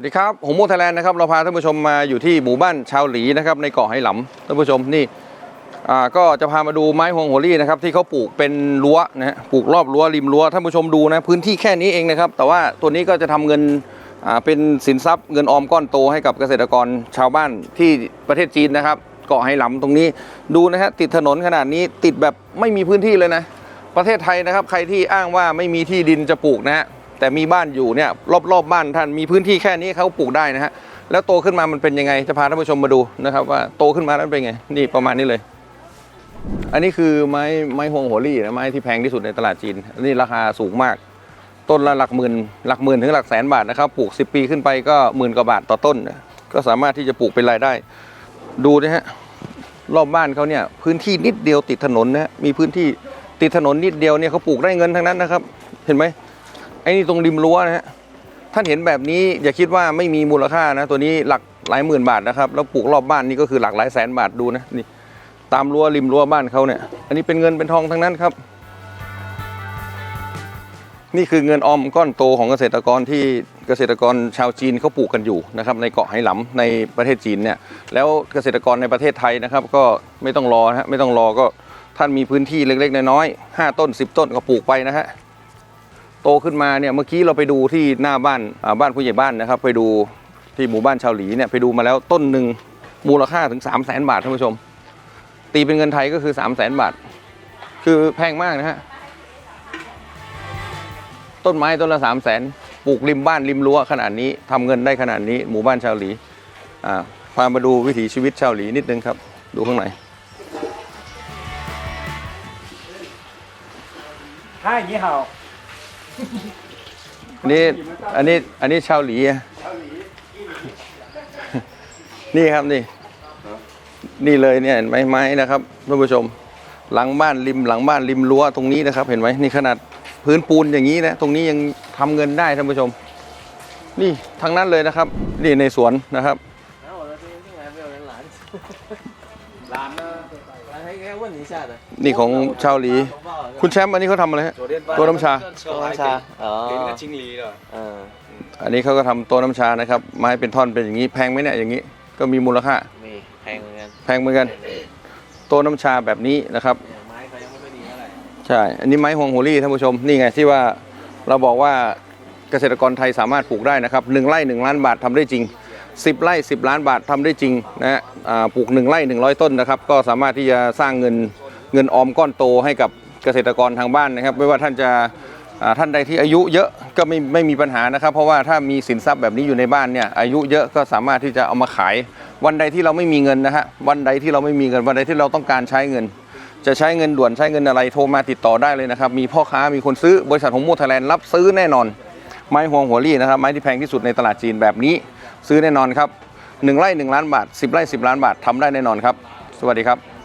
สวัสดีครับผมโมไทยแลนด์นะครับเราพาท่านผู้ชมมาอยู่ที่หมู่บ้านชาวหลีนะครับในเกาะไหหลำท่านผู้ชมนี่อ่าก็จะพามาดูไม้ฮวงโหรี่นะครับที่เขาปลูกเป็นรั้วนะฮะปลูกรอบรั้วริมรั้วท่านผู้ชมดูนะพื้นที่แค่นี้เองนะครับแต่ว่าตัวนี้ก็จะทำเงินอ่าเป็นสินทรัพย์เงินออมก้อนโตให้กับเกษตรกรชาวบ้านที่ประเทศจีนนะครับเกาะไหหลำตรงนี้ดูนะฮะติดถนนขนาดนี้ติดแบบไม่มีพื้นที่เลยนะ ประเทศไทยนะครับใครที่อ้างว่าไม่มีที่ดินจะปลูกนะฮะ แต่มีบ้านอยู่เนี่ยรอบๆบบ้านท่านมีพื้นที่แค่นี้เขาปลูกได้นะฮะแล้วโตขึ้นมามันเป็นยังไงจะพาท่านผู้ชมมาดูนะครับ ว่าโตขึ้นมาแล้วเป็นไงนี่ประมาณนี้เลย อันนี้คือไม้ไม้ฮวงโหัวรี่นะไม้ที่แพงที่สุดในตลาดจีนอันนี้ราคาสูงมาก ต้นละหลักหมื่นหลักหมื่นถึงหลักแสนบาทนะครับปลูก 10 ปีขึ้นไปก็หมื่นกว่าบาทต่อต้น ก็สามารถที่จะปลูกเป็นรายได้ ดูนะฮะรอบบ้านเขาเนี่ยพื้นที่นิดเดียวติดถนนนะฮะมีพื้นที่ติดถนนนิดเดียวเนี่ยเขาปลูกได้เงินทั้งนั้นนะครับ เห็นไหม ไอ้นี่ตรงริมรั้วนะฮะท่านเห็นแบบนี้อย่าคิดว่าไม่มีมูลค่านะ ตัวนี้หลักหลายหมื่นบาทนะครับ แล้วปลูกรอบบ้านนี่ก็คือหลักหลายแสนบาทดูนะนี่ตามรั้วริมรั้วบ้านเขาเนี่ย อันนี้เป็นเงินเป็นทองทั้งนั้นครับ นี่คือเงินออมก้อนโตของเกษตรกรที่เกษตรกรชาวจีนเขาปลูกกันอยู่นะครับในเกาะไหหลำในประเทศจีนเนี่ยแล้วเกษตรกรในประเทศไทยนะครับ ก็ไม่ต้องรอนะฮะไม่ต้องรอก็ท่านมีพื้นที่เล็กๆน้อยๆห้าต้น 10 ต้นก็ปลูกไปนะฮะ โตขึ้นมาเนี่ยเมื่อกี้เราไปดูที่หน้าบ้านอ่าบ้านผู้ใหญ่บ้านนะครับ ไปดูที่หมู่บ้านชาวหลีเนี่ยไปดูมาแล้วต้นหนึ่งมูลค่าถึง 3 0 0แสนบาทท่านผู้ชม ตีเป็นเงินไทยก็คือ 3 0 0แสนบาท คือแพงมากนะฮะ ต้นไม้ต้นละสามแสนปลูกริมบ้านริมรั้วขนาดนี้ทำเงินได้ขนาดนี้ หมู่บ้านชาวหลีอ่าพามาดูวิถีชีวิตชาวหลีนิดนึงครับ ดูข้างใน 嗨，你好。 อันนี้อันนี้อันนี้ชาวหลีอะนี่ครับนี่ นี่เลยเนี่ยเห็นไหมไม้นะครับท่านผู้ชม หลังบ้านริมหลังบ้านริมรั้วตรงนี้นะครับ เห็นไหมนี่ขนาดพื้นปูนอย่างนี้นะตรงนี้ยังทำเงินได้ท่านผู้ชม นี่ทั้งนั้นเลยนะครับ นี่ในสวนนะครับ 然后我的这个进来没有人拦。拦呢？拦还应该问一下的。 นี่ของชาวหลี คุณแชมป์อันนี้เขาทำอะไรฮะ ตัวน้ำชา 多น้ำชาอ๋อ 给那个经理了。 เออ อันนี้เขาก็ทำโต๊ะน้ำชานะครับ ไม้เป็นท่อนเป็นอย่างนี้ แพงไหมเนี่ยอย่างนี้ ก็มีมูลค่า มีแพงเหมือนกัน แพงเหมือนกัน โต๊ะน้ำชาแบบนี้นะครับ เนี่ยไม้เขายังไม่ค่อยดีเท่าไหร่ ใช่ อันนี้ไม้ฮวงโฮลี่ท่านผู้ชม นี่ไงที่ว่าเราบอกว่าเกษตรกรไทยสามารถปลูกได้นะครับหนึ่งไร่หนึ่งล้านบาททำได้จริง 10 ไร่ 10 ล้านบาททำได้จริงนะฮะปลูก 1 ไร่ 100 ต้นนะครับ ก็สามารถที่จะสร้างเงินเงินออมก้อนโตให้กับเกษตรกรทางบ้านนะครับ ไม่ว่าท่านจะท่านใดที่อายุเยอะก็ไม่ไม่มีปัญหานะครับ เพราะว่าถ้ามีสินทรัพย์แบบนี้อยู่ในบ้านเนี่ยอายุเยอะก็สามารถที่จะเอามาขาย วันใดที่เราไม่มีเงินนะฮะวันใดที่เราไม่มีเงินวันใดที่เราต้องการใช้เงิน จะใช้เงินด่วนใช้เงินอะไรโทรมาติดต่อได้เลยนะครับ มีพ่อค้ามีคนซื้อบริษัทของมูไทยแลนด์รับซื้อแน่นอน ไม้ฮวงหัวรี่นะครับไม้ที่แพงที่สุดในตลาดจีนแบบนี้ ซื้อแน่นอนครับ1ไร่1ล้านบาท 10ไร่10 ล้านบาททำได้แน่นอนครับ สวัสดีครับ